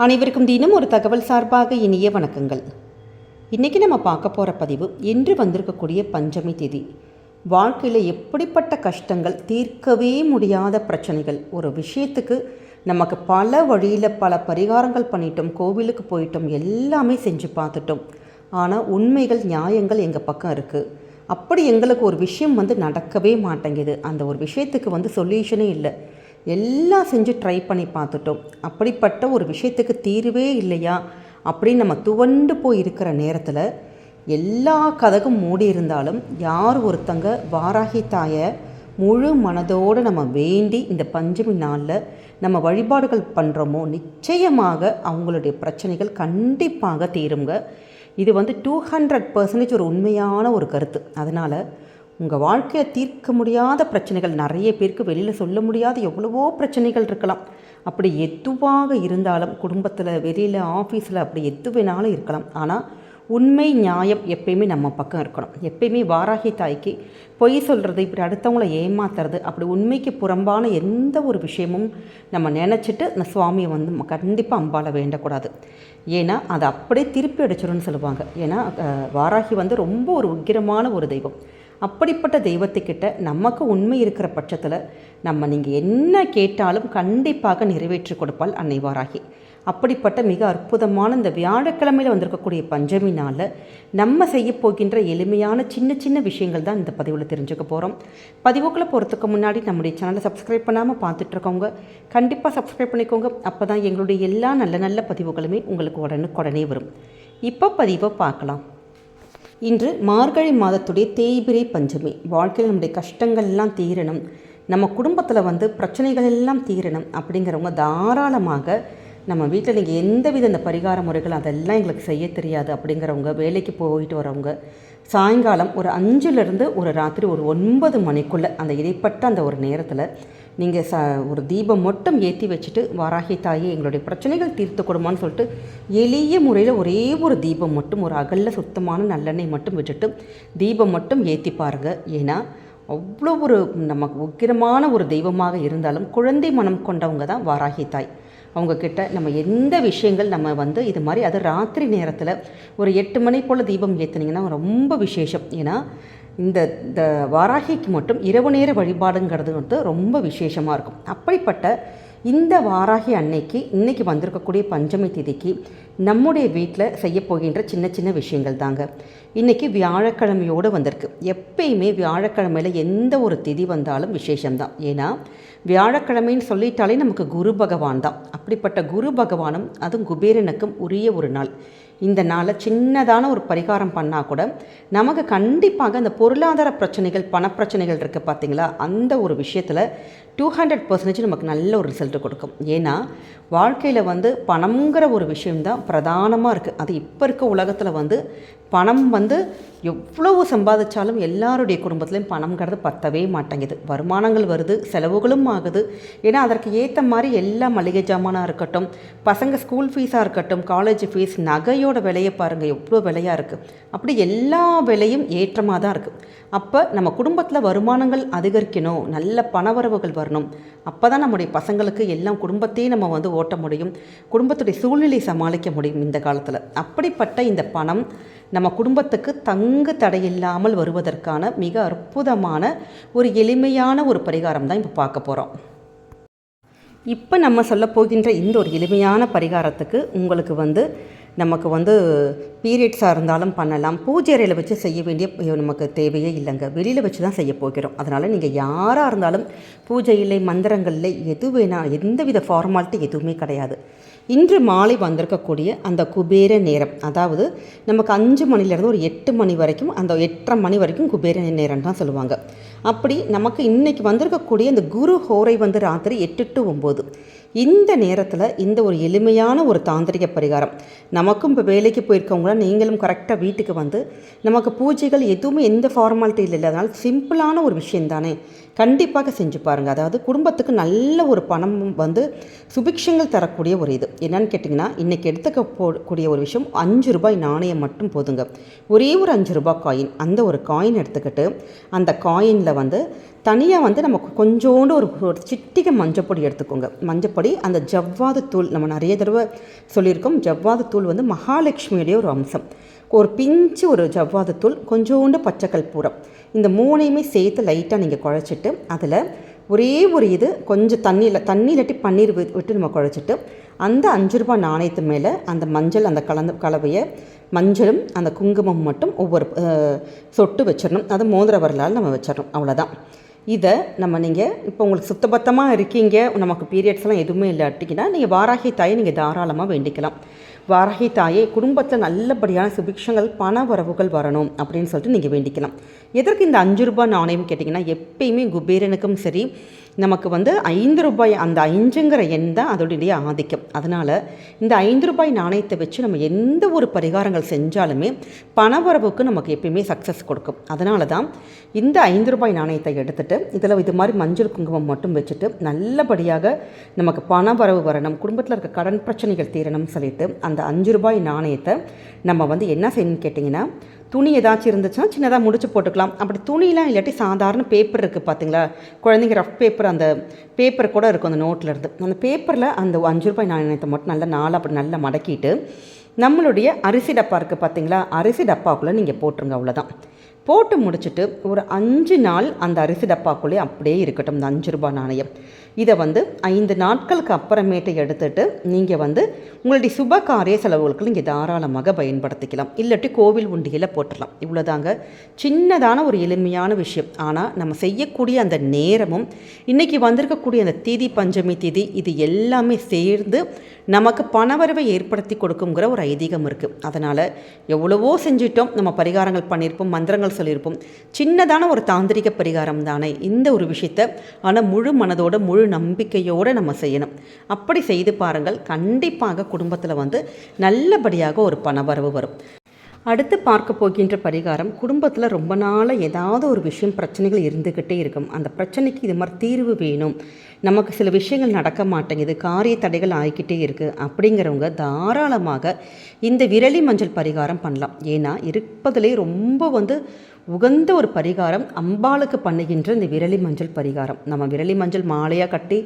அனைவருக்கும் தினம் ஒரு தகவல் சார்பாக இனிய வணக்கங்கள். இன்றைக்கி நம்ம பார்க்க போகிற பதிவு இன்று வந்திருக்கக்கூடிய பஞ்சமி திதி. வாழ்க்கையில் எப்படிப்பட்ட கஷ்டங்கள் தீர்க்கவே முடியாத பிரச்சனைகள் ஒரு விஷயத்துக்கு நமக்கு பல வழியில் பல பரிகாரங்கள் பண்ணிட்டோம் கோவிலுக்கு போயிட்டோம் எல்லாமே செஞ்சு பார்த்துட்டோம். ஆனால் உண்மைகள் நியாயங்கள் எங்கள் பக்கம் இருக்குது அப்படி எங்களுக்கு ஒரு விஷயம் வந்து நடக்கவே மாட்டேங்குது. அந்த ஒரு விஷயத்துக்கு வந்து சொல்யூஷனே இல்லை. எல்லாம் செஞ்சு ட்ரை பண்ணி பார்த்துட்டோம். அப்படிப்பட்ட ஒரு விஷயத்துக்கு தீர்வே இல்லையா? அப்படின்னு நம்ம துவண்டு போய் இருக்கிற நேரத்தில் எல்லா கதகும் மூடி இருந்தாலும் யார் ஒருத்தங்க வாராகி தாயை முழு மனதோடு நம்ம வேண்டி இந்த பஞ்சமி நாளில் நம்ம வழிபாடுகள் பண்ணுறோமோ நிச்சயமாக அவங்களுடைய பிரச்சனைகள் கண்டிப்பாக தீருங்க இது வந்து டூ ஹண்ட்ரட் பர்சன்டேஜ் ஒரு உண்மையான ஒரு கருத்து. அதனால் உங்கள் வாழ்க்கையை தீர்க்க முடியாத பிரச்சனைகள் நிறைய பேருக்கு வெளியில் சொல்ல முடியாத எவ்வளவோ பிரச்சனைகள் இருக்கலாம். அப்படி எதுவாக இருந்தாலும் குடும்பத்தில் வெளியில் ஆஃபீஸில் அப்படி எது வேணாலும் இருக்கலாம். ஆனால் உண்மை நியாயம் எப்பயுமே நம்ம பக்கம் இருக்கணும். எப்பயுமே வாராகி தாய்க்கு பொய் சொல்கிறது இப்படி அடுத்தவங்கள ஏமாத்துறது அப்படி உண்மைக்கு புறம்பான எந்த ஒரு விஷயமும் நம்ம நினச்சிட்டு இந்த சுவாமியை வந்து கண்டிப்பாக அம்பால வேண்டக்கூடாது. ஏன்னா அதை அப்படியே திருப்பி அடிச்சிடும்னு சொல்லுவாங்க. ஏன்னா வாராகி வந்து ரொம்ப ஒரு உக்கிரமான ஒரு தெய்வம். அப்படிப்பட்ட தெய்வத்துக்கிட்ட நமக்கு உண்மை இருக்கிற பட்சத்தில் நம்ம நீங்கள் என்ன கேட்டாலும் கண்டிப்பாக நிறைவேற்றி கொடுப்பாள் அன்னை வாராகி அப்படிப்பட்ட மிக அற்புதமான இந்த வியாழக்கிழமையில் வந்திருக்கக்கூடிய பஞ்சமி நாளில் நம்ம செய்ய போகின்ற எளிமையான சின்ன சின்ன விஷயங்கள் தான் இந்த பதிவில் தெரிஞ்சுக்க போகிறோம் பதிவுக்குள்ளே போகிறதுக்கு முன்னாடி நம்முடைய சேனலை சப்ஸ்கிரைப் பண்ணாமல் பார்த்துட்ருக்கவங்க கண்டிப்பாக சப்ஸ்கிரைப் பண்ணிக்கோங்க. அப்போ தான் எங்களுடைய எல்லா நல்ல நல்ல பதிவுகளுமே உங்களுக்கு உடனுக்குடனே வரும். இப்போ பதிவை பார்க்கலாம். இன்று மார்கழி மாதத்துடைய தேய்பிரை பஞ்சமி. வாழ்க்கையில் நம்முடைய கஷ்டங்கள் எல்லாம் தீரணும். நம்ம குடும்பத்தில் வந்து பிரச்சனைகள் எல்லாம் தீரணும் அப்படிங்கிறவங்க தாராளமாக நம்ம வீட்டில் நீங்கள் எந்தவித இந்த பரிகார முறைகள் அதெல்லாம் எங்களுக்கு செய்ய தெரியாது அப்படிங்கிறவங்க வேலைக்கு போயிட்டு வரவங்க சாயங்காலம் ஒரு அஞ்சுலேருந்து ஒரு ராத்திரி ஒரு ஒன்பது மணிக்குள்ளே அந்த இடைப்பட்ட அந்த ஒரு நேரத்தில் நீங்கள் ச ஒரு தீபம் மட்டும் ஏற்றி வச்சுட்டு வாராகி தாயே எங்களுடைய பிரச்சனைகள் தீர்த்து கொடுமான்னு சொல்லிட்டு எளிய முறையில் ஒரே ஒரு தீபம் மட்டும் ஒரு அகல்ல சுத்தமான நல்லெண்ணெய் மட்டும் விட்டுட்டு தீபம் மட்டும் ஏற்றி பாருங்கள் ஏன்னா அவ்வளோ ஒரு நமக்கு உக்கிரமான ஒரு தெய்வமாக இருந்தாலும் குழந்தை மனம் கொண்டவங்க தான் வாராகி தாய். அவங்கக்கிட்ட நம்ம எந்த விஷயங்கள் நம்ம வந்து இது மாதிரி அது ராத்திரி நேரத்தில் ஒரு எட்டு மணி போல் தீபம் ஏற்றுனீங்கன்னா ரொம்ப விசேஷம். ஏன்னா இந்த இந்த வாராகிக்கு மட்டும் இரவு நேர வழிபாடுங்கிறது வந்து ரொம்ப விசேஷமாக இருக்கும். அப்படிப்பட்ட இந்த வாராகி அன்னைக்கு இன்றைக்கி வந்திருக்கக்கூடிய பஞ்சமி திதிக்கு நம்முடைய வீட்டில் செய்ய போகின்ற சின்ன சின்ன விஷயங்கள் தாங்க. இன்றைக்கி வியாழக்கிழமையோடு வந்திருக்கு. எப்பயுமே வியாழக்கிழமையில் எந்த ஒரு திதி வந்தாலும் விசேஷம்தான். ஏன்னா வியாழக்கிழமைன்னு சொல்லிட்டாலே நமக்கு குரு பகவான் தான். அப்படிப்பட்ட குரு பகவானும் அதுவும் குபேரனுக்கும் உரிய ஒரு நாள். இந்த நாளை சின்னதான ஒரு பரிகாரம் பண்ணால் கூட நமக்கு கண்டிப்பாக அந்த பொருளாதார பிரச்சனைகள் பணப்பிரச்சனைகள் இருக்குது பார்த்தீங்களா அந்த ஒரு விஷயத்தில் டூ ஹண்ட்ரட் பர்சன்டேஜ் நமக்கு நல்ல ஒரு ரிசல்ட் கொடுக்கும். ஏன்னா வாழ்க்கையில் வந்து பணம்ங்கிற ஒரு விஷயம்தான் பிரதானமாக இருக்குது அது இப்போ இருக்க உலகத்தில் வந்து பணம் வந்து எவ்வளவு சம்பாதிச்சாலும் எல்லாருடைய குடும்பத்துலேயும் பணம்ங்கிறது பத்தவே மாட்டேங்குது. வருமானங்கள் வருது செலவுகளும் ஆகுது. ஏன்னா அதற்கு ஏற்ற மாதிரி எல்லா மளிகை ஜாமானாக இருக்கட்டும் பசங்க ஸ்கூல் ஃபீஸாக இருக்கட்டும் காலேஜ் ஃபீஸ் நகையோட விலையை பாருங்கள் எவ்வளோ விலையாக இருக்குது அப்படி எல்லா விலையும் ஏற்றமாக தான் இருக்குது அப்போ நம்ம குடும்பத்தில் வருமானங்கள் அதிகரிக்கணும் நல்ல பணவரவுகள் வரணும். அப்போ தான் நம்முடைய பசங்களுக்கு எல்லாம் குடும்பத்தையும் நம்ம வந்து ஓட்ட முடியும் குடும்பத்துடைய சூழ்நிலை சமாளிக்க முடியும் இந்த காலத்தில். அப்படிப்பட்ட இந்த பணம் நம்ம குடும்பத்துக்கு தங்கு தடையில்லாமல் வருவதற்கான மிக அற்புதமான ஒரு எளிமையான ஒரு பரிகாரம் தான் இப்போ பார்க்க போகிறோம் இப்போ நம்ம சொல்ல போகின்ற இந்த ஒரு எளிமையான பரிகாரத்துக்கு உங்களுக்கு வந்து நமக்கு வந்து பீரியட்ஸாக இருந்தாலும் பண்ணலாம். பூஜை அறையில் வச்சு செய்ய வேண்டிய நமக்கு தேவையே இல்லைங்க. வெளியில் வச்சு தான் செய்ய போகிறோம். அதனால் நீங்கள் யாராக இருந்தாலும் பூஜை இல்லை மந்திரங்கள் இல்லை எது வேணா எந்தவித ஃபார்மாலிட்டி எதுவுமே கிடையாது. இன்று மாலை வந்திருக்கக்கூடிய அந்த குபேர நேரம். அதாவது நமக்கு அஞ்சு மணிலேருந்து ஒரு எட்டு மணி வரைக்கும் அந்த எட்டரை மணி வரைக்கும் குபேர நேரம் தான் சொல்லுவாங்க. அப்படி நமக்கு இன்றைக்கி வந்திருக்கக்கூடிய இந்த குரு ஹோரை வந்து ராத்திரி எட்டு டு ஒம்பது. இந்த நேரத்தில் இந்த ஒரு எளிமையான ஒரு தாந்திரிக பரிகாரம். நமக்கும் இப்போ வேலைக்கு போயிருக்கவங்களாம் நீங்களும் கரெக்டாக வீட்டுக்கு வந்து நமக்கு பூஜைகள் எதுவுமே எந்த ஃபார்மாலிட்டி இல்லை அதனால் சிம்பிளான ஒரு விஷயம் தானே கண்டிப்பாக செஞ்சு பாருங்கள் அதாவது குடும்பத்துக்கு நல்ல ஒரு பணம் வந்து சுபிக்ஷங்கள் தரக்கூடிய ஒரு இது. என்னன்னு கேட்டிங்கன்னா இன்றைக்கி எடுத்துக்க போகக்கூடிய ஒரு விஷயம் அஞ்சு ரூபாய் நாணயம் மட்டும் போதுங்க. ஒரே ஒரு அஞ்சு ரூபாய் காயின் அந்த ஒரு காயின் எடுத்துக்கிட்டு அந்த காயினில் வந்து தனியாக வந்து நம்ம கொஞ்சோண்டு ஒரு ஒரு சிட்டிகை மஞ்சப்பொடி எடுத்துக்கோங்க. மஞ்சப்பொடி அந்த ஜவ்வாது தூள் நம்ம நிறைய தடவை சொல்லியிருக்கோம் ஜவ்வாது தூள் வந்து மகாலட்சுமியுடைய ஒரு அம்சம். ஒரு பிஞ்சு ஒரு ஜவ்வாது தூள் கொஞ்சோண்டு பச்சைக்கல் பூரம். இந்த மூணையுமே சேர்த்து லைட்டாக நீங்கள் குழச்சிட்டு அதில் ஒரே ஒரு இது கொஞ்சம் தண்ணியில் தண்ணி இல்லாட்டி பன்னீர் வி- விட்டு நம்ம குழச்சிட்டு அந்த அஞ்சு ரூபாய் நாணயத்து மேலே அந்த மஞ்சள் அந்த கலந்த கலவையை மஞ்சளும் அந்த குங்குமம் மட்டும் ஒவ்வொரு சொட்டு வச்சிடணும். அது மோதிர வரலால் நம்ம வச்சிடணும். அவ்வளோதான் இதை நம்ம நீங்கள் இப்போ உங்களுக்கு சுத்தபத்தமாக இருக்கீங்க நமக்கு பீரியட்ஸ்லாம் எதுவுமே இல்லாட்டிங்கன்னா நீங்கள் வாராகி தாயை நீங்கள் தாராளமாக வேண்டிக்கலாம். வாராகி தாயே குடும்பத்தில் நல்லபடியான சுபிக்ஷங்கள் பண வரவுகள் வரணும் அப்படின்னு சொல்லிட்டு நீங்கள் வேண்டிக்கலாம். எதற்கு இந்த அஞ்சு ரூபாய் நாணயம் கேட்டிங்கன்னா எப்பயுமே குபேரனுக்கும் சரி நமக்கு வந்து ஐந்து ரூபாய் அந்த ஐந்துங்கிற எண் தான் அதோடைய ஆதிக்கம். அதனால் இந்த ஐந்து ரூபாய் நாணயத்தை வச்சு நம்ம எந்த ஒரு பரிகாரங்கள் செஞ்சாலுமே பணவரவுக்கு நமக்கு எப்பயுமே சக்ஸஸ் கொடுக்கும். அதனால தான் இந்த ஐந்து ரூபாய் நாணயத்தை எடுத்துகிட்டு இதில் இது மாதிரி மஞ்சள் குங்குமம் மட்டும் வச்சுட்டு நல்லபடியாக நமக்கு பணவரவு வரணும் குடும்பத்தில் இருக்க கடன் பிரச்சனைகள் தீரணும்னு சொல்லிட்டு அந்த அஞ்சு ரூபாய் நாணயத்தை நம்ம வந்து என்ன செய்யணும்னு கேட்டிங்கன்னா துணி ஏதாச்சும் இருந்துச்சுன்னா சின்னதாக முடிச்சு போட்டுக்கலாம். அப்படி துணிலாம் இல்லாட்டி சாதாரண பேப்பர் இருக்குது பார்த்தீங்களா குழந்தைங்க ரஃப் பேப்பர் அந்த பேப்பர் கூட இருக்கும் அந்த நோட்டில் இருந்து. அந்த பேப்பரில் அந்த அஞ்சு ரூபாய் நாணயத்தை மட்டும் நல்லா நாளாக அப்படி நல்லா மடக்கிட்டு நம்மளுடைய அரிசி டப்பா இருக்குது பார்த்தீங்களா அரிசி டப்பாக்குள்ளே நீங்கள் போட்டுருங்க அவ்வளோதான் போட்டு முடிச்சுட்டு ஒரு அஞ்சு நாள் அந்த அரிசி டப்பாக்குள்ளே அப்படியே இருக்கட்டும் இந்த அஞ்சு ரூபாய் நாணயம். இதை வந்து ஐந்து நாட்களுக்கு அப்புறமேட்டு எடுத்துட்டு நீங்கள் வந்து உங்களுடைய சுப காரிய செலவுகளுக்கு நீங்கள் தாராளமாக பயன்படுத்திக்கலாம். இல்லாட்டி கோவில் உண்டியில் போட்டுடலாம். இவ்வளோதாங்க சின்னதான ஒரு எளிமையான விஷயம். ஆனால் நம்ம செய்யக்கூடிய அந்த நேரமும் இன்றைக்கி வந்திருக்கக்கூடிய அந்த திதி பஞ்சமி திதி இது எல்லாமே சேர்ந்து நமக்கு பணவரவை ஏற்படுத்தி கொடுக்குங்கிற ஒரு ஐதீகம் இருக்குது அதனால் எவ்வளவோ செஞ்சிட்டோம். நம்ம பரிகாரங்கள் பண்ணியிருப்போம் மந்திரங்கள் சொல்லியிருப்போம். சின்னதான ஒரு தாந்திரிக பரிகாரம் தானே. இந்த ஒரு விஷயத்தை ஆனால் முழு மனதோட முழு நம்பிக்கையோடு நம்ம செய்யணும். அப்படி செய்து பாருங்கள். கண்டிப்பாக குடும்பத்தில் வந்து நல்லபடியாக ஒரு பணவரவு வரும். அடுத்து பார்க்க போகின்ற பரிகாரம் குடும்பத்தில் ரொம்ப நாளாக ஏதாவது ஒரு விஷயம் பிரச்சனைகள் இருந்துக்கிட்டே இருக்கும். அந்த பிரச்சனைக்கு இது மாதிரி தீர்வு வேணும். நமக்கு சில விஷயங்கள் நடக்க மாட்டேங்குது காரிய தடைகள் ஆகிக்கிட்டே இருக்குது அப்படிங்கிறவங்க தாராளமாக இந்த விரலி மஞ்சள் பரிகாரம் பண்ணலாம். ஏன்னா இருப்பதிலே ரொம்ப வந்து உகந்த ஒரு பரிகாரம் அம்பாளுக்கு பண்ணுகின்ற இந்த விரலி மஞ்சள் பரிகாரம். நம்ம விரலி மஞ்சள் மாலையாக கட்டி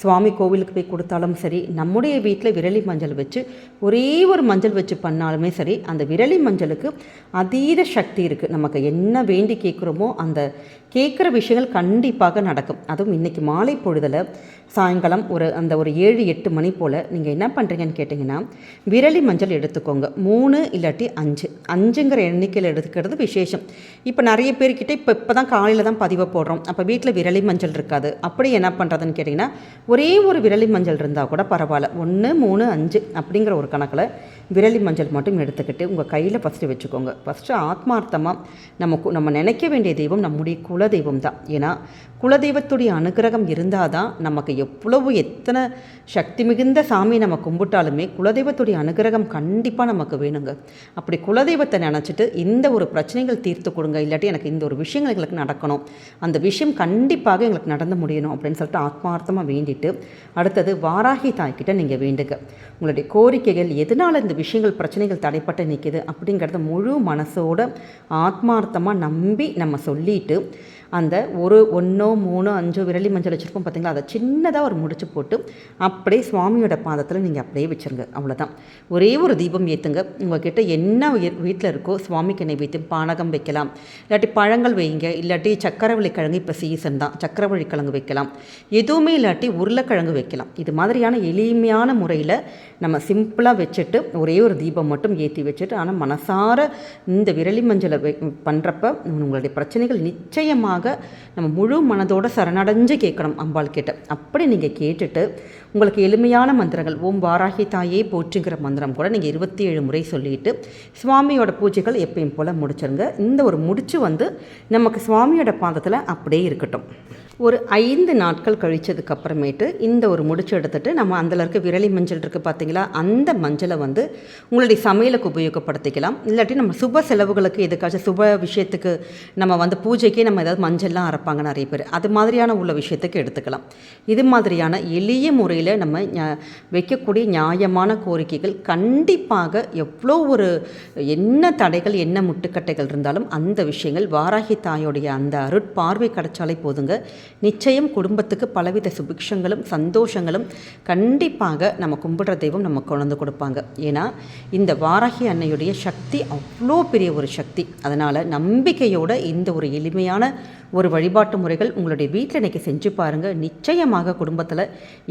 சுவாமி கோவிலுக்கு போய் கொடுத்தாலும் சரி நம்முடைய வீட்டில் விரலி மஞ்சள் வச்சு ஒரே ஒரு மஞ்சள் வச்சு பண்ணாலுமே சரி அந்த விரலி மஞ்சளுக்கு அதீத சக்தி இருக்குது நமக்கு என்ன வேண்டி கேட்குறோமோ அந்த கேட்குற விஷயங்கள் கண்டிப்பாக நடக்கும். அதுவும் இன்றைக்கி மாலை பொழுதில் சாயங்காலம் ஒரு அந்த ஒரு ஏழு எட்டு மணி போல் நீங்கள் என்ன பண்ணுறீங்கன்னு கேட்டிங்கன்னா விரலி மஞ்சள் எடுத்துக்கோங்க. மூணு இல்லாட்டி அஞ்சு. அஞ்சுங்கிற எண்ணிக்கையில் எடுத்துக்கிறது விசேஷம். இப்போ நிறைய பேர்கிட்ட இப்போ இப்போ தான் காலையில் தான் பதிவை போடுறோம். அப்போ வீட்டில் விரலி மஞ்சள் இருக்காது. அப்படி என்ன பண்ணுறதுன்னு கேட்டிங்கன்னா ஒரே ஒரு விரலி மஞ்சள் இருந்தால் கூட பரவாயில்ல. ஒன்று மூணு அஞ்சு அப்படிங்கிற ஒரு கணக்கில் விரலி மஞ்சள் மட்டும் எடுத்துக்கிட்டு உங்கள் கையில் ஃபஸ்ட்டு வச்சுக்கோங்க. ஃபஸ்ட்டு ஆத்மார்த்தமாக நம்ம நம்ம நினைக்க வேண்டிய தெய்வம் நம்முடைய குலதெய்வம் தான். ஏன்னா குலதெய்வத்துடைய அனுகிரகம் இருந்தால் தான் நமக்கு எவ்வளவு எத்தனை சக்தி மிகுந்த சாமி நம்ம கும்பிட்டாலுமே குலதெய்வத்துடைய அனுகிரகம் கண்டிப்பாக நமக்கு வேணுங்க. அப்படி குலதெய்வத்தை நினச்சிட்டு இந்த ஒரு பிரச்சனைகள் தீர்த்து கொடுங்க. இல்லாட்டி எனக்கு இந்த ஒரு விஷயங்கள் எங்களுக்கு நடக்கணும். அந்த விஷயம் கண்டிப்பாக எங்களுக்கு நடந்து முடியணும் அப்படின்னு சொல்லிட்டு ஆத்மார்த்தமாக வேண்டிட்டு அடுத்தது வாராகி தாய்கிட்ட நீங்கள் வேண்டுங்க. உங்களுடைய கோரிக்கைகள் எதனால் இந்த விஷயங்கள் பிரச்சனைகள் தடைப்பட்டு நிற்கிது அப்படிங்கிறத முழு மனசோட ஆத்மார்த்தமாக நம்பி நம்ம சொல்லிட்டு அந்த ஒரு ஒன்றோ மூணோ அஞ்சோ விரலி மஞ்சள் வச்சுருப்போம் பார்த்தீங்களா அதை சின்ன சின்னதாக ஒரு முடிச்சு போட்டு அப்படியே சுவாமியோட பாதத்தில் நீங்கள் அப்படியே வச்சுருங்க. அவ்வளோதான் ஒரே ஒரு தீபம் ஏற்றுங்க உங்கள்கிட்ட என்ன வீட்டில் இருக்கோ சுவாமிக்கு நைவேத்தியம் பானகம் வைக்கலாம். இல்லாட்டி பழங்கள் வைங்க. இல்லாட்டி சக்கரவள்ளி கிழங்கு இப்போ சீசன் தான். சக்கரவள்ளி கிழங்கு வைக்கலாம். எதுவுமே இல்லாட்டி உருளைக்கிழங்கு வைக்கலாம். இது மாதிரியான எளிமையான முறையில் நம்ம சிம்பிளாக வச்சுட்டு ஒரே ஒரு தீபம் மட்டும் ஏற்றி வச்சுட்டு ஆனால் மனசார இந்த விரலி மஞ்சளை வை பண்ணுறப்ப உங்களுடைய பிரச்சனைகள் நிச்சயமாக நம்ம முழு மனதோட சரணடைஞ்சு கேட்கணும் அம்பாள் கிட்ட. அப்படி நீங்கள் கேட்டுட்டு உங்களுக்கு எளிமையான மந்திரங்கள் ஓம் வாராகி தாயே போற்றுங்கிற மந்திரம் கூட நீங்கள் இருபத்தி ஏழு முறை சொல்லிட்டு சுவாமியோட பூஜைகள் எப்பயும் போல் முடிச்சிருங்க. இந்த ஒரு முடிச்சு வந்து நமக்கு சுவாமியோட பாதத்தில் அப்படியே இருக்கட்டும். ஒரு ஐந்து நாட்கள் கழித்ததுக்கு அப்புறமேட்டு இந்த ஒரு முடிச்சு எடுத்துகிட்டு நம்ம அதில் இருக்க விரலி மஞ்சள் இருக்குது பார்த்தீங்களா அந்த மஞ்சளை வந்து உங்களுடைய சமையலுக்கு உபயோகப்படுத்திக்கலாம். இல்லாட்டி நம்ம சுப செலவுகளுக்கு எதுக்காச்சும் சுப விஷயத்துக்கு நம்ம வந்து பூஜைக்கே நம்ம ஏதாவது மஞ்சள்லாம் அரைப்பாங்க நிறைய பேர். அது மாதிரியான உள்ள விஷயத்துக்கு எடுத்துக்கலாம். இது மாதிரியான எளிய முறையில் நம்ம வைக்கக்கூடிய நியாயமான கோரிக்கைகள் கண்டிப்பாக எவ்வளோ ஒரு என்ன தடைகள் என்ன முட்டுக்கட்டைகள் இருந்தாலும் அந்த விஷயங்கள் வாராகி தாயோடைய அந்த அருட்பார்வை கிடைச்சாலே போதுங்க. நிச்சயம் குடும்பத்துக்கு பலவித சுபிக்ஷங்களும் சந்தோஷங்களும் கண்டிப்பாக நம்ம கும்பிடுற தெய்வம் நம்ம குழந்து கொடுப்பாங்க. ஏன்னா இந்த வாராகி அன்னையுடைய சக்தி அவ்வளோ பெரிய ஒரு சக்தி. அதனால் நம்பிக்கையோட இந்த ஒரு எளிமையான ஒரு வழிபாட்டு முறைகள் உங்களுடைய வீட்டில் இன்றைக்கி செஞ்சு பாருங்கள் நிச்சயமாக குடும்பத்தில்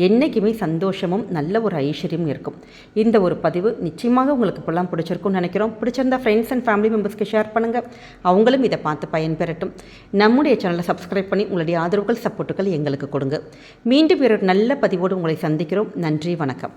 என்றைக்குமே சந்தோஷமும் நல்ல ஒரு ஐஸ்வர்யம் இருக்கும். இந்த ஒரு பதிவு நிச்சயமாக உங்களுக்கு இப்போல்லாம் பிடிச்சிருக்கும்னு நினைக்கிறோம். பிடிச்சிருந்தா ஃப்ரெண்ட்ஸ் அண்ட் ஃபேமிலி மெம்பர்ஸ்க்கு ஷேர் பண்ணுங்கள் அவங்களும் இதை பார்த்து பயன்பெறட்டும். நம்முடைய சேனலை சப்ஸ்கிரைப் பண்ணி உங்களுடைய ஆதரவு ஆதரவுகள் சப்போர்ட்டுகள் எங்களுக்கு கொடுங்க. மீண்டும் ஒரு நல்ல பதிவோடு உங்களை சந்திக்கிறோம். நன்றி வணக்கம்.